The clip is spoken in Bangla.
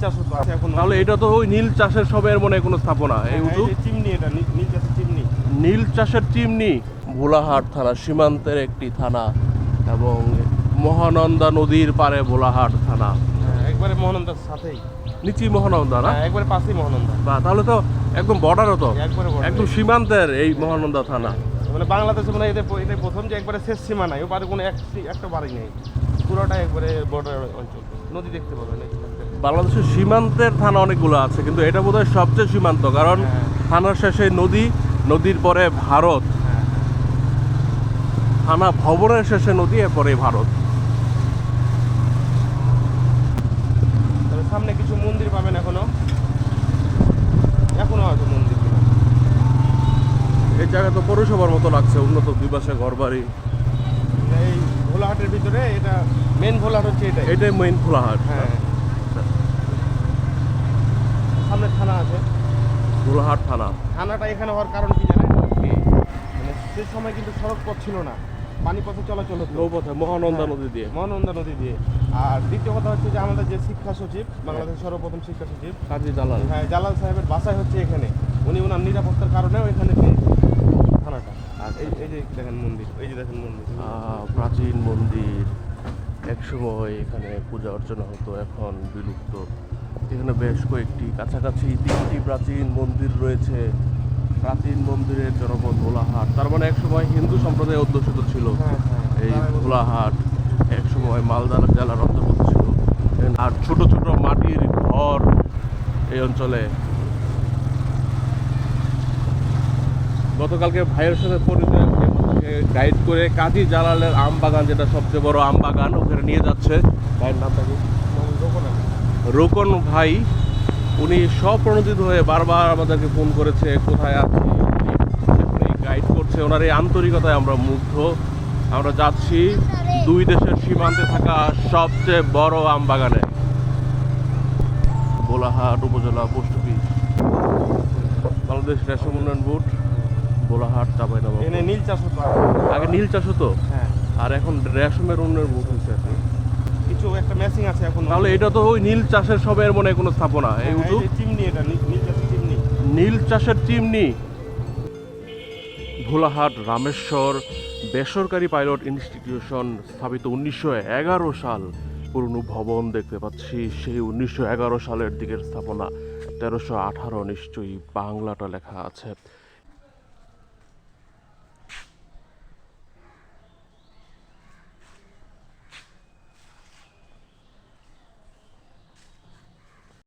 চাষ হতো আছে এখন। তাহলে এটা তো ওই নীল চাষের সবের মনে কোনো স্থাপনা এই হ্যাঁ, উঁচু? চিমনি এটা নীল চাষের চিমনি। নীল চাষের চিমনি। ভোলাহাট থানা সীমান্তের একটি থানা এবং মহানন্দা নদীর পারে ভোলাহাট থানা। হ্যাঁ, একবারে মহানন্দার সাথেই। নিচি মহানন্দা না? হ্যাঁ, একবারে পাশেই মহানন্দা। বা তাহলে তো একদম বর্ডারও তো। একবারে একদম সীমান্তের এই মহানন্দা থানা। মানে বাংলাদেশে মানে এদের এটাই প্রথম যে একবারে শেষ সীমা নাই কোনো এক একটা বাড়ি নেই। পুরোটা একবারে বর্ডার অঞ্চল। নদী দেখতে পাবেন। বাংলাদেশের সীমান্তের থানা অনেকগুলো আছে কিন্তু এটা বোধহয় সবচেয়ে সীমান্ত কারণ হ্যাঁ। থানার শেষে নদী নদীর পরে ভারত। হ্যাঁ। থানা ভবনের শেষে নদী এরপরে ভারত। সামনে কিছু মন্দির পাবেন এখনও। এখনও আছে মন্দির এই জায়গা তো পৌরসভার মতো লাগছে উন্নত দুই পাশে ঘর বাড়ি এই ভোলাহাটের ভিতরে এটা মেন ভোলাহাট হচ্ছে এটাই। এটাই মেইন খোলাহাট হ্যাঁ। সামনে থানা আছে। খোলাহাট থানা। থানাটা এখানে হওয়ার কারণ কি জানেন? মানে সে সময় কিন্তু সড়ক পথ ছিল না। পানি পথে চলাচল হতো। নৌপথে মহানন্দা নদী দিয়ে। মহানন্দা নদী দিয়ে। আর দ্বিতীয় কথা হচ্ছে যে আমাদের যে শিক্ষা সচিব বাংলাদেশের সর্বপ্রথম শিক্ষা সচিব কাজী দালাল। হ্যাঁ জালাল সাহেবের বাসায় হচ্ছে এখানে। উনি ওনার নিরাপত্তার কারণেও এখানে থানাটা। আর এই এই যে দেখেন মন্দির এই যে দেখেন মন্দির। প্রাচীন মন্দির। একসময় এখানে পূজা অর্চনা হতো এখন বিলুপ্ত। এখানে বেশ কয়েকটি কাছাকাছি তিনটি প্রাচীন মন্দির রয়েছে। প্রাচীন মন্দিরের জনপদ ভোলাহাট। তার মানে একসময় হিন্দু সম্প্রদায় অধ্যুষিত ছিল। হ্যাঁ হ্যাঁ এই তারা বলছে- ভোলাহাট একসময় মালদা জেলার অন্তর্গত ছিল। আর ছোট ছোট মাটির ঘর এই অঞ্চলে। গতকালকে ভাইয়ের সাথে পরিচয় গাইড করে কাজী জালালের আম বাগান যেটা সবচেয়ে বড় আম বাগান ওখানে নিয়ে যাচ্ছে। ভাইয়ের নামটা কি। রোকন ভাই উনি স্বপ্রণোদিত হয়ে বারবার আমাদেরকে ফোন করেছে কোথায় আছি? গাইড করছে। ওনার এই আন্তরিকতায় আমরা মুগ্ধ। আমরা যাচ্ছি দুই দেশের সীমান্তে থাকা সবচেয়ে বড় আম বাগানে। বোলাহাট উপজেলা পোস্ট অফিস। বাংলাদেশ রেশম উন্নয়ন বোর্ড বোলাহাট চাপাই এখানে নীল চাষ হতো। আগে। নীল চাষ হতো? হ্যাঁ। আর এখন রেশমের উন্নয়ন বোর্ড হয়েছে। একটা ম্যাচিং আছে এখন। তাহলে এটা তো ওই নীল চাষের সবের মনে কোনো স্থাপনা এই হ্যাঁ, উঁচু? চিমনি এটা নীল চাষের চিমনি। নীল চাষের চিমনি। ভোলাহাট রামেশ্বর বেসরকারি পাইলট ইনস্টিটিউশন স্থাপিত উনিশশো এগারো সাল। পুরনো ভবন দেখতে পাচ্ছি সেই উনিশশো এগারো সালের দিকের স্থাপনা। তেরোশো আঠারো নিশ্চয়ই বাংলাটা লেখা আছে।